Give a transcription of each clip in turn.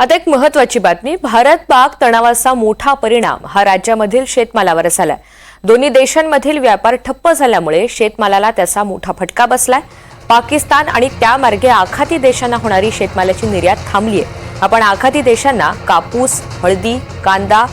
आता एक महत्वाची बातमी. भारत पाक तणावाचा मोठा परिणाम. हा राज्यामधील शेतमालावर झालाय. दोन्ही देशांमधील व्यापार ठप्प झाल्यामुळे शेतमालाला त्याचा मोठा फटका बसलाय. पाकिस्तान आणि त्यामार्गे आखाती देशांना होणारी शेतमालाची निर्यात थांबली आहे आपण आखाती देशांना कापूस हळदी कांदा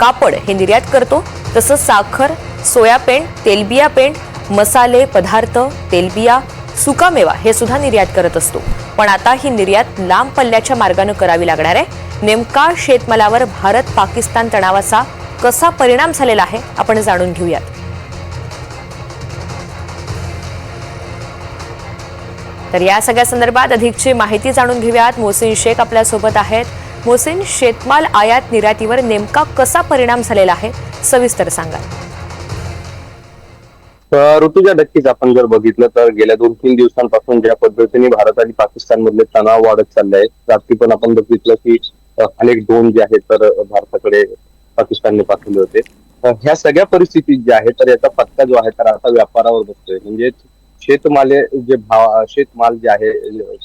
कापड हे निर्यात करतो. तसंच साखर सोयापेंड तेलबिया पेंट मसाले पदार्थ तेलबिया सुकामेवा हे सुद्धा निर्यात करत असतो. पण आता ही निर्यात लांब पल्ल्याच्या मार्गानं करावी लागणार आहे. नेमका शेतमालावर भारत पाकिस्तान तणावाचा कसा परिणाम झालेला आहे आपण जाणून घेऊयात. तर या सगळ्या संदर्भात अधिकची माहिती जाणून घेऊयात. मोहसिन शेख आपल्यासोबत आहेत. मोहसिन शेतमाल आयात निर्यातीवर नेमका कसा परिणाम झालेला आहे सविस्तर सांगा ऋतुजा नक्कीच आपण जर बघितलं तर गेल्या दोन तीन दिवसांपासून ज्या पद्धतीने भारत आणि पाकिस्तान मधले तणाव वाढत चालले आहे रात्री पण आपण बघितलं की अनेक ड्रोन जे आहेत तर भारताकडे पाकिस्तानने पाठवले होते. ह्या सगळ्या परिस्थितीत ज्या आहेत तर याचा फटका जो आहे तर आता व्यापारावर बसतोय म्हणजे शेतमाले जे भाव शेतमाल जे आहे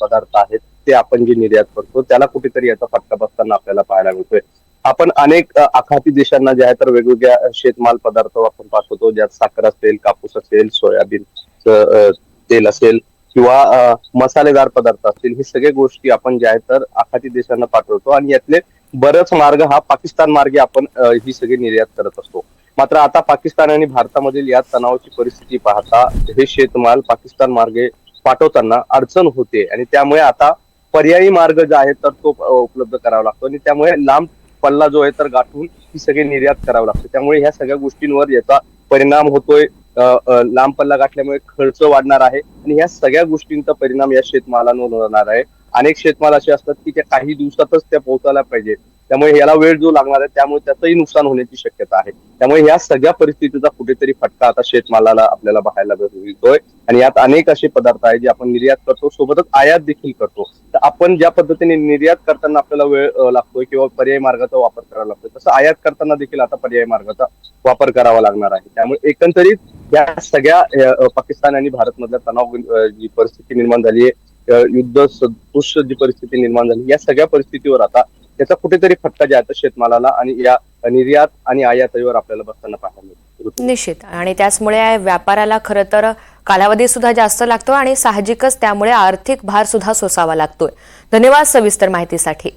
पदार्थ आहेत ते आपण जे निर्यात करतो त्याला कुठेतरी याचा फटका बसताना आपल्याला पाहायला मिळतोय. आपण अनेक आखाती देशांना जे आहे तर वेगवेगळ्या शेतमाल पदार्थ आपण पाठवतो. ज्यात साखर असेल कापूस असेल सोयाबीन तेल असेल किंवा मसालेदार पदार्थ असतील हे सगळे गोष्टी आपण ज्या आहेत तर आखाती देशांना पाठवतो. आणि यातले बरेच मार्ग हा पाकिस्तान मार्गे आपण ही सगळी निर्यात करत असतो. मात्र आता पाकिस्तान आणि भारतामधील या तणावाची परिस्थिती पाहता हे शेतमाल पाकिस्तान मार्गे पाठवताना अडचण होते. आणि त्यामुळे आता पर्यायी मार्ग जो आहे तर तो उपलब्ध करावा लागतो. आणि त्यामुळे लांब पल्ला जो आहे तर गाठून ही सगळी निर्यात करावं लागते. त्यामुळे ह्या सगळ्या गोष्टींवर याचा परिणाम होतोय. लांब पल्ला गाठल्यामुळे खर्च वाढणार आहे आणि ह्या सगळ्या गोष्टींचा परिणाम या शेतमालांवर होणार आहे. अनेक शेतमाल असे असतात की त्या काही दिवसातच त्या पोहोचायला पाहिजे. त्यामुळे याला वेळ जो लागणार आहे त्यामुळे त्याचंही नुकसान होण्याची शक्यता आहे. त्यामुळे या सगळ्या परिस्थितीचा कुठेतरी फटका आता शेतमालाला आपल्याला पाहायला मिळतोय. आणि यात अनेक असे पदार्थ आहेत जे आपण निर्यात करतो सोबतच आयात देखील करतो. तर आपण ज्या पद्धतीने निर्यात करताना आपल्याला वेळ लागतोय किंवा पर्याय मार्गाचा वापर करावा लागतोय तसं आयात करताना देखील आता पर्यायी मार्गाचा वापर करावा लागणार आहे. त्यामुळे एकंदरीत या सगळ्या पाकिस्तान आणि भारत मधल्या तणाव जी परिस्थिती निर्माण झाली आहे युद्ध सदृश जी परिस्थिती निर्माण झाली या सगळ्या परिस्थितीवर आता त्याचा कुठेतरी फटका जे शेतमालाला आणि या निर्यात आणि आयातीवर आपल्याला बसताना पाहायला मिळतो. निश्चित. आणि त्याचमुळे व्यापाराला खरं तर कालावधी सुद्धा जास्त लागतो आणि साहजिकच त्यामुळे आर्थिक भार सुद्धा सोसावा लागतोय. धन्यवाद सविस्तर माहितीसाठी.